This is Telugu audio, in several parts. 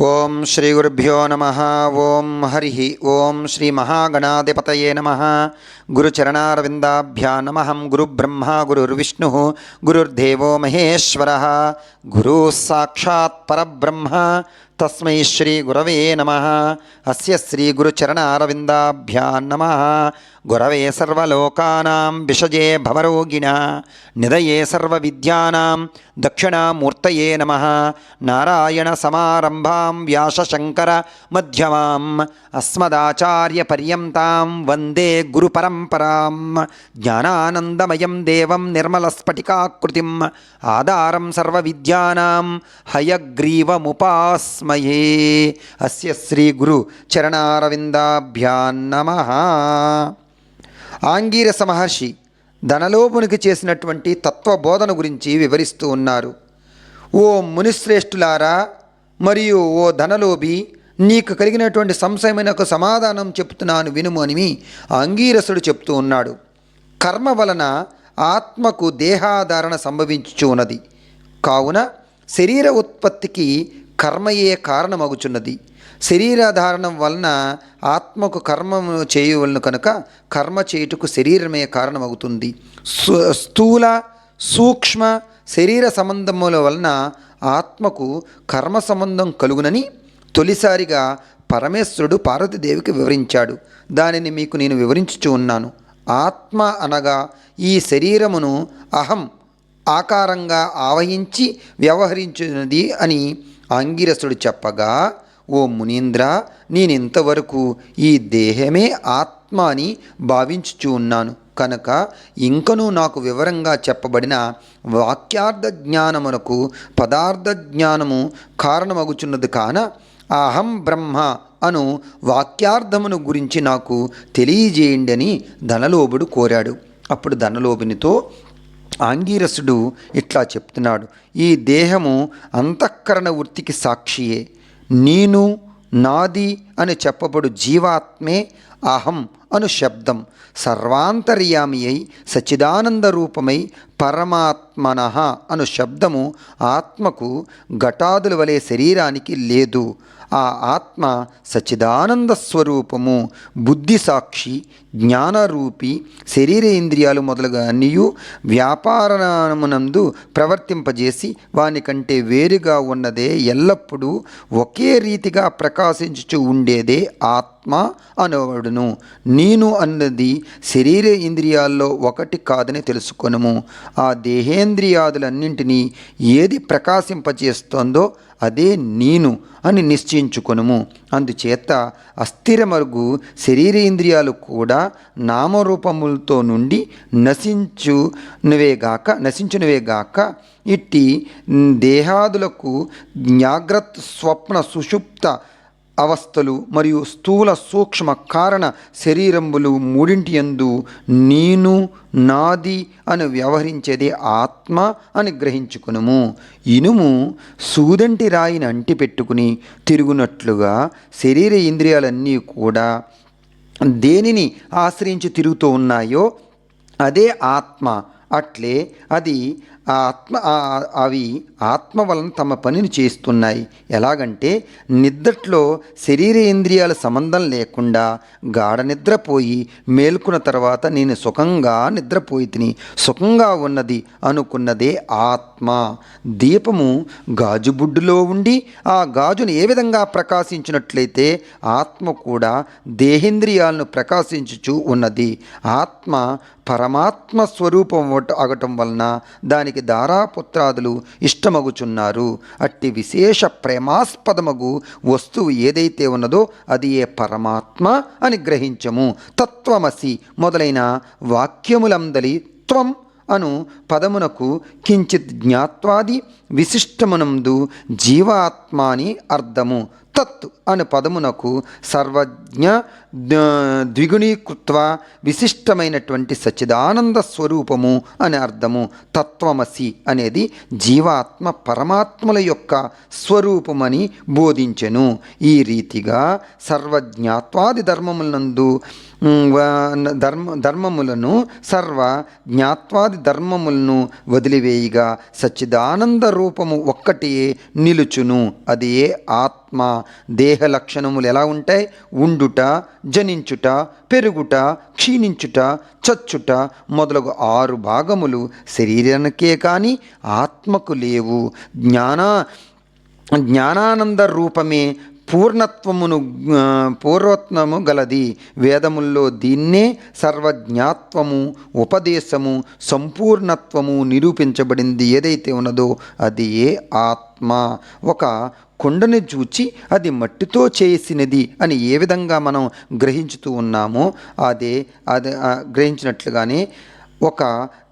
ఓం శ్రీ గురుభ్యో నమ ఓం హరి ఓం శ్రీ మహాగణాధిపతయే నమ గురుచరణారవిందాభ్యా నమహం గురుబ్రహ్మ గురుర్విష్ణు గురుర్దేవో మహేశ్వర గురు సాక్షాత్ పరబ్రహ్మ తస్మై శ్రీ గురవే నమ అస్య శ్రీ గురుచరణారవిందాభ్యా నమ గురవే సర్వలోకానాం విషజే భవరోగిణ నిదయే సర్వవిద్యానాం దక్షిణామూర్తయే నమ నారాయణ సమారంభాం వ్యాసశంకర మధ్యమాం అస్మదాచార్యపర్యంతాం వందే గురుపరంపరాం జ్ఞానానందమయం దేవం నిర్మలస్ఫటికాకృతిం ఆధారం సర్వవిద్యానాం హయగ్రీవముపాస్మయే అస్య శ్రీ గురు చరణారవిందాభ్యాన్నమ ఆంగీరస మహర్షి ధనలోపునికి చేసినటువంటి తత్వబోధన గురించి వివరిస్తూ ఉన్నారు. ఓ మునిశ్రేష్ఠులారా మరియు ఓ ధనలోభి నీకు కలిగినటువంటి సంశయమైనకు సమాధానం చెప్తున్నాను వినుము అని అంగీరసుడు చెప్తూ ఉన్నాడు. కర్మ వలన ఆత్మకు దేహాధారణ సంభవించుచున్నది. కావున శరీర ఉత్పత్తికి కర్మయే కారణమగుచున్నది. శరీరాధారణం వలన ఆత్మకు కర్మము చేయవలను కనుక కర్మ చేయుటకు శరీరమే కారణమవుతుంది స్థూల సూక్ష్మ శరీర సంబంధముల వలన ఆత్మకు కర్మ సంబంధం కలుగునని తొలిసారిగా పరమేశ్వరుడు పార్వతీదేవికి వివరించాడు. దానిని మీకు నేను వివరించుచూ ఉన్నాను. ఆత్మ అనగా ఈ శరీరమును అహం ఆకారంగా ఆవహించి వ్యవహరించినది అని ఆంగిరసుడు చెప్పగా ఓ మునీంద్ర నేనింతవరకు ఈ దేహమే ఆత్మ అని భావించుచూ ఉన్నాను. కనుక ఇంకనూ నాకు వివరంగా చెప్పబడిన వాక్యార్థ జ్ఞానమునకు పదార్థ జ్ఞానము కారణమగుచున్నది కాన అహం బ్రహ్మ అను వాక్యార్థమును గురించి నాకు తెలియజేయండి అని ధనలోభుడు కోరాడు. అప్పుడు ధనలోభునితో ఆంగీరసుడు ఇట్లా చెప్తున్నాడు ఈ దేహము అంతఃకరణ వృత్తికి సాక్షియే. నేను నాది అని చెప్పబడు జీవాత్మే అహం అను శబ్దం సర్వాంతర్యామి అయి సచిదానంద రూపమై పరమాత్మన అను శబ్దము ఆత్మకు ఘటాదుల వలె శరీరానికి లేదు ఆ ఆత్మ సచిదానంద స్వరూపము బుద్ధి సాక్షి జ్ఞానరూపి శరీరేంద్రియాలు మొదలుగా అన్నియు వ్యాపారమునందు ప్రవర్తింపజేసి వాని కంటే వేరుగా ఉన్నదే ఎల్లప్పుడూ ఒకే రీతిగా ప్రకాశించుచు ఉండేదే ఆత్మ ఆత్మ అనవడును నేను అన్నది శరీర ఇంద్రియాల్లో ఒకటి కాదని తెలుసుకొనుము. ఆ దేహేంద్రియాదులన్నింటినీ ఏది ప్రకాశింపచేస్తోందో అదే నేను అని నిశ్చయించుకొనుము. అందుచేత అస్థిరమరుగు శరీరేంద్రియాలు కూడా నామరూపములతో నుండి నశించునువేగాక నశించునువేగాక ఇట్టి దేహాదులకు జాగ్రత్త స్వప్న సుషుప్త అవస్థలు మరియు స్థూల సూక్ష్మ కారణ శరీరంబులు మూడింటి యందు నేను నాది అని వ్యవహరించేది ఆత్మ అని గ్రహించుకునుము. ఇనుము సూదంటి రాయిని అంటిపెట్టుకుని తిరుగునట్లుగా శరీర ఇంద్రియాలన్నీ కూడా దేనిని ఆశ్రయించి తిరుగుతూ ఉన్నాయో అదే ఆత్మ. అట్లే అది ఆ ఆత్మ అవి ఆత్మ వలన తమ పనిని చేస్తున్నాయి. ఎలాగంటే నిద్రట్లో శరీరేంద్రియాల సంబంధం లేకుండా గాఢ నిద్రపోయి మేల్కొన్న తర్వాత నేను సుఖంగా నిద్రపోయి తిని సుఖంగా ఉన్నది అనుకున్నదే ఆత్మ. ఆత్మ దీపము గాజుబుడ్డులో ఉండి ఆ గాజును ఏ విధంగా ప్రకాశించినట్లయితే ఆత్మ కూడా దేహేంద్రియాలను ప్రకాశించుచు ఉన్నది. ఆత్మ పరమాత్మ స్వరూపం అగటం వలన దానికి దారాపుత్రాదులు ఇష్టమగుచున్నారు. అట్టి విశేష ప్రేమాస్పదమగు వస్తువు ఏదైతే ఉన్నదో అది ఏ పరమాత్మ అని గ్రహించము. తత్వమసి మొదలైన వాక్యములందలి త్వం అను పదమునకు కించిత్ జ్ఞాత్వాది విశిష్టమునందు జీవాత్మాని అర్థము. తత్ అనే పదమునకు సర్వజ్ఞ ద్విగుణీకృత్వ విశిష్టమైనటువంటి సచ్చిదానంద స్వరూపము అని అర్థము. తత్వమసి అనేది జీవాత్మ పరమాత్మల యొక్క స్వరూపమని బోధించెను. ఈ రీతిగా సర్వజ్ఞాత్వాది ధర్మములందు ధర్మ ధర్మములను సర్వ జ్ఞాత్వాది ధర్మములను వదిలివేయిగా సచ్చిదానంద రూపము ఒక్కటియే నిలుచును. అదే ఆత్మ దేహ లక్షణములు ఎలా ఉంటాయి? ఉండుట జనించుట పెరుగుట క్షీణించుట చచ్చుట మొదలగు ఆరు భాగములు శరీరానికే కానీ ఆత్మకు లేవు. జ్ఞాన జ్ఞానానంద రూపమే పూర్ణత్వమును పూర్వత్వము గలది. వేదముల్లో దీన్నే సర్వజ్ఞాత్వము ఉపదేశము సంపూర్ణత్వము నిరూపించబడింది. ఏదైతే ఉన్నదో అది ఏ ఆత్మ? ఒక కొండను చూచి అది మట్టితో చేసినది అని ఏ విధంగా మనం గ్రహించుతూ ఉన్నామో అదే అది గ్రహించినట్లుగానే ఒక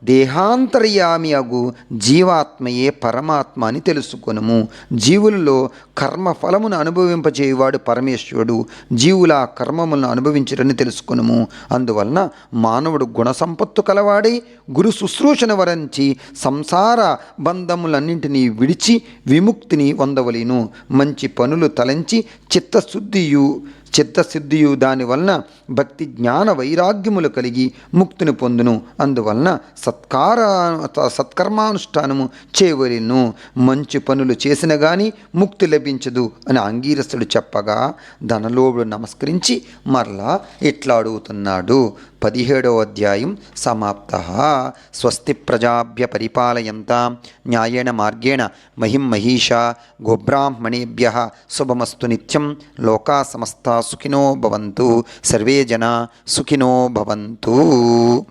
దేహాంతర్యామి అగు జీవాత్మయే పరమాత్మ అని తెలుసుకొనుము. జీవులలో కర్మ ఫలమును అనుభవింపచేయువాడు పరమేశ్వరుడు జీవుల కర్మములను అనుభవించడని తెలుసుకొనుము. అందువలన మానవుడు గుణ సంపత్తు కలవాడై గురు శుశ్రూషణ వరించి సంసార బంధములన్నింటినీ విడిచి విముక్తిని పొందవలేను. మంచి పనులు తలంచి చిత్తశుద్ధియు చిత్తశుద్ధియు దానివలన భక్తి జ్ఞాన వైరాగ్యములు కలిగి ముక్తిని పొందును. అందువలన సత్కార సత్కర్మానుష్ఠానము చేయవలను మంచి పనులు చేసిన గాని ముక్తి లభించదు అని అంగీరసుడు చెప్పగా ధనలోడు నమస్కరించి మరలా ఇట్లా అడుగుతున్నాడు. పదిహేడవ అధ్యాయం సమాప్త. స్వస్తి ప్రజాభ్య పరిపాలయంతా న్యాయేణ మార్గేణ మహిం మహిషా గోబ్రాహ్మణేభ్య శుభమస్తు నిత్యం. లోకా సమస్త సుఖినో భవంతు. సర్వే జనా సుఖినో భవంతు.